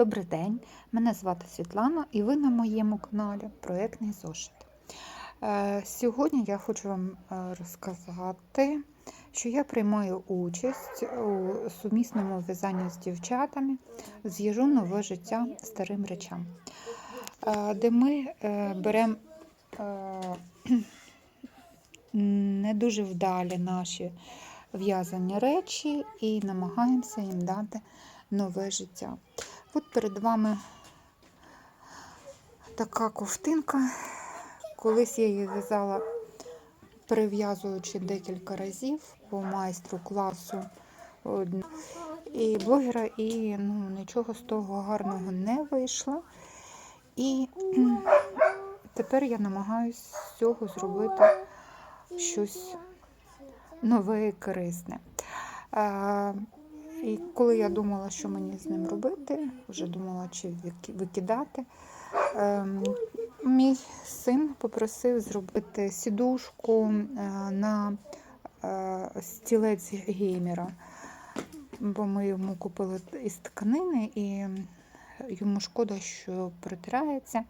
Добрий день, мене звати Світлана і ви на моєму каналі Проєктний зошит. Е, Сьогодні я хочу вам е, розказати, що я приймаю участь у сумісному в'язанні з дівчатами «З'їжу нове життя старим речам, е, де ми беремо не дуже вдалі наші в'язані речі і намагаємося їм дати нове життя. От перед вами така ковтинка. Колись я її в'язала, перев'язуючи декілька разів по майстру класу і блогера, і ну, нічого з того гарного не вийшло. І тепер я намагаюся з цього зробити щось нове і корисне. І коли я думала, що мені з ним робити, вже думала, чи викидати, ем, мій син попросив зробити сідушку е, на е, стілець геймера, бо ми йому купили із тканини, і йому шкода, що притирається.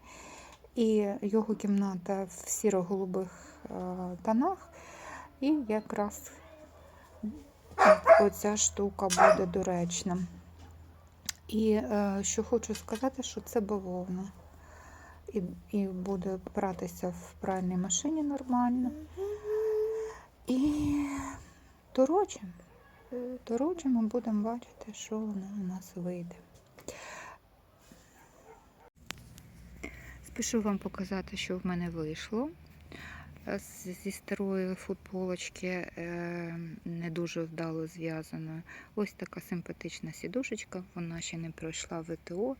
І його кімната в сіро-голубих е, тонах, і якраз оця штука буде доречна. І е, що хочу сказати, що це бавовна. І і буде братися в пральній машині нормально. І торочимо. Торочимо, будемо бачити, що воно у нас вийде. Спішу вам показати, що в мене вийшло зі старої футболочки е, не дуже вдало зв'язаною. Ось така симпатична сідушечка, вона ще не пройшла ВТО,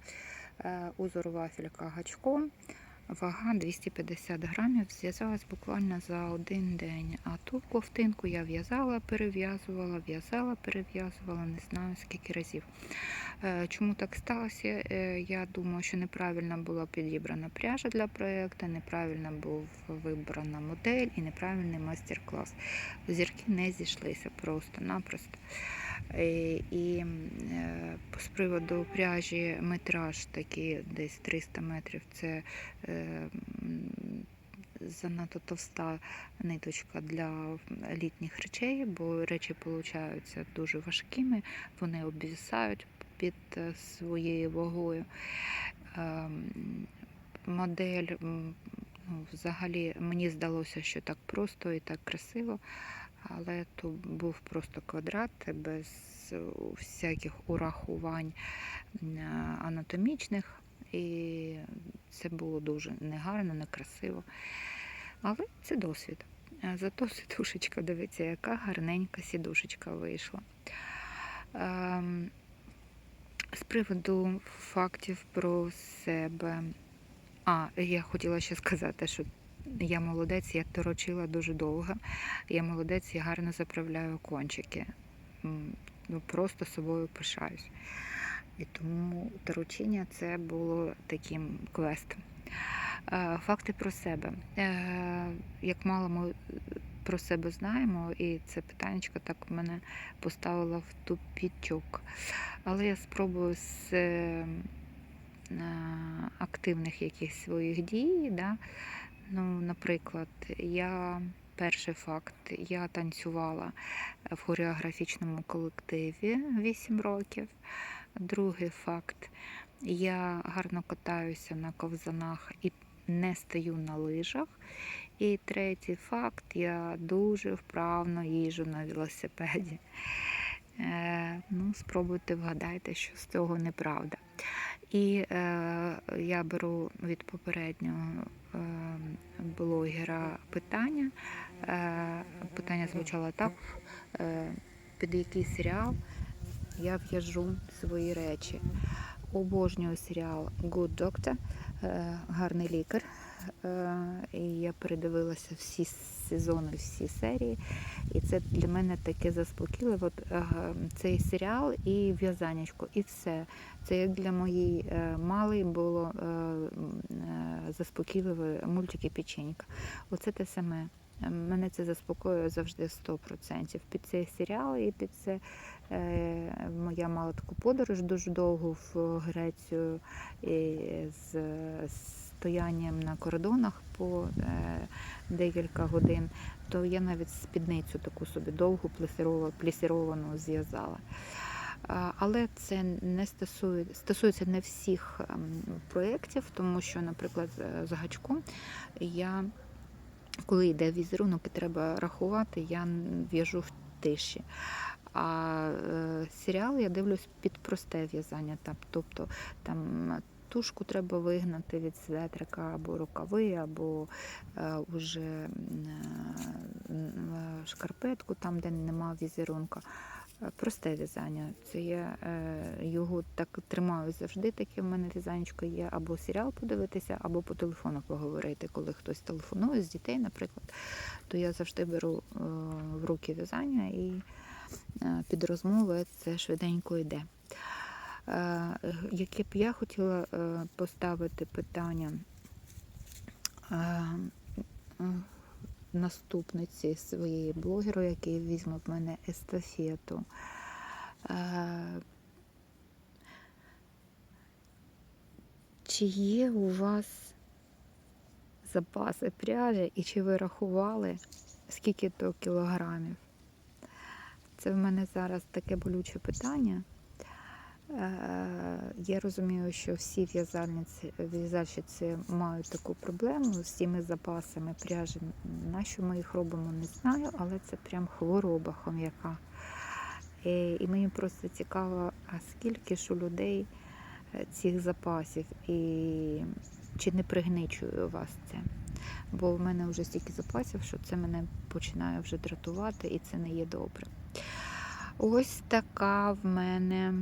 е, узор вафелька гачком. Вага 250 грамів, зв'язалась буквально за один день. А ту ковтинку я в'язала, перев'язувала, в'язала, перев'язувала, не знаю скільки разів. Е, чому так сталося? Е, я думаю, що неправильно була підібрана пряжа для проєкту, неправильно був вибрана модель і неправильний майстер-клас. Зірки не зійшлися просто-напросто. Е, і з приводу пряжі метраж такий десь 300 метрів це занадто товста ниточка для літніх речей, бо речі получаються дуже важкими, вони обвісають під е, своєю вагою. Модель, ну, взагалі, мені здалося, що так просто і так красиво, але то був просто квадрат без всяких урахувань анатомічних. І це було дуже негарно, некрасиво. Але це досвід. Зато сідушечка, дивіться, яка гарненька сідушечка вийшла. Ем, з приводу фактів про себе. А, я хотіла ще сказати, що я молодець, я торочила дуже довго. Я молодець, я гарно заправляю кончики. Ну, Просто собою пишаюсь. І тому доручення це було таким квестом. Е, факти про себе. Е, як мало ми про себе знаємо, і це питання так мене поставило в тупічок. Але я спробую з е, активних якихось своїх дій. Да? Ну, Наприклад, я перший факт, я танцювала в хореографічному колективі 8 років. Другий факт, я гарно катаюся на ковзанах і не стою на лижах. І третій факт, я дуже вправно їжу на велосипеді. Е, ну, Спробуйте вгадайте, що з цього неправда. І е, я беру від попереднього е, блогера питання. Е, Питання звучало так, е, під який серіал я в'яжу свої речі. Обожнюю серіал Good Doctor, гарний лікар. Е, і я передивилася всі сезони, всі серії. І це для мене таке заспокійливо. Е, цей серіал і в'язанечко, і все. Це як для моєї малої було заспокійливе мультики печенька. Оце те саме. Е, мене це заспокоює завжди 100%. Під цей серіал і під це е, я мала таку подорож дуже довгу в Грецію і з стоянням на кордонах по е, декілька годин, то я навіть спідницю таку собі довгу плісіровану зв'язала. Але це не стосується, стосується не всіх ем, проєктів, тому що, наприклад, з гачком я, коли йде візерунок і треба рахувати, я в'яжу в тиші. А е, серіал я дивлюсь під просте в'язання. Тобто там тушку треба вигнати від светрика або рукави, або е, уже е, шкарпетку, там, де нема візерунка. Е, Просте в'язання. Це я е, його так тримаю завжди. Таке в мене в'язанечко є або серіал подивитися, або по телефону поговорити. Коли хтось телефонує з дітей, наприклад, то я завжди беру е, в руки в'язання і під розмови це швиденько йде. Яке б я хотіла поставити питання наступниці своєї блогеру, який візьме в мене естафету. Е, Чи є у вас запаси пряжі і чи ви рахували, скільки то кілограмів? Це в мене зараз таке болюче питання. Е, Я розумію, що всі в'язальниці, в'язальщиці мають таку проблему з цими запасами пряжі. На що ми їх робимо, не знаю, але це прям хвороба хом'яка. І, мені просто цікаво, а скільки ж у людей е, цих запасів, і чи не пригничує у вас це? Бо в мене вже стільки запасів, що це мене починає вже дратувати, і це не є добре. Ось така в мене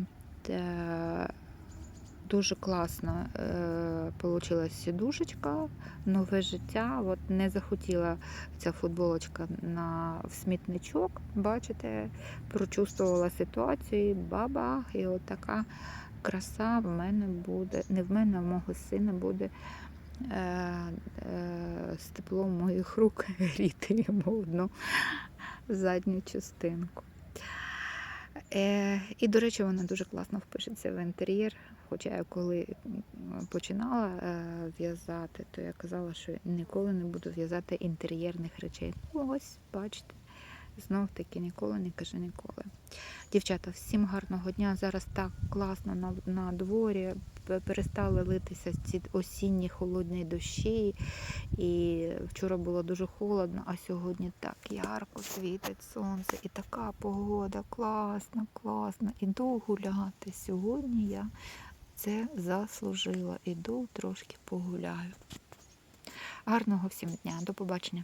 дуже класна е, получилась сідушечка, нове життя. От не захотіла ця футболочка на в смітничок. Бачите, прочувствувала ситуацію, і бабах, і от така краса в мене буде, не в мене, а в мого сина буде. Е, е, з теплом моїх рук гріти йому одну задню частинку. Е, і, до речі, вона дуже класно впишеться в інтер'єр. Хоча я коли починала е, в'язати, то я казала, що ніколи не буду в'язати інтер'єрних речей. Ну, ось, бачите, знов таки ніколи не кажи ніколи. Дівчата, всім гарного дня. Зараз так класно на, на дворі. Перестали литися ці осінні холодні дощі. І вчора було дуже холодно, а сьогодні так ярко світить сонце. І така погода, класна, класна. Іду гуляти. Сьогодні я це заслужила. Іду трошки погуляю. Гарного всім дня, до побачення.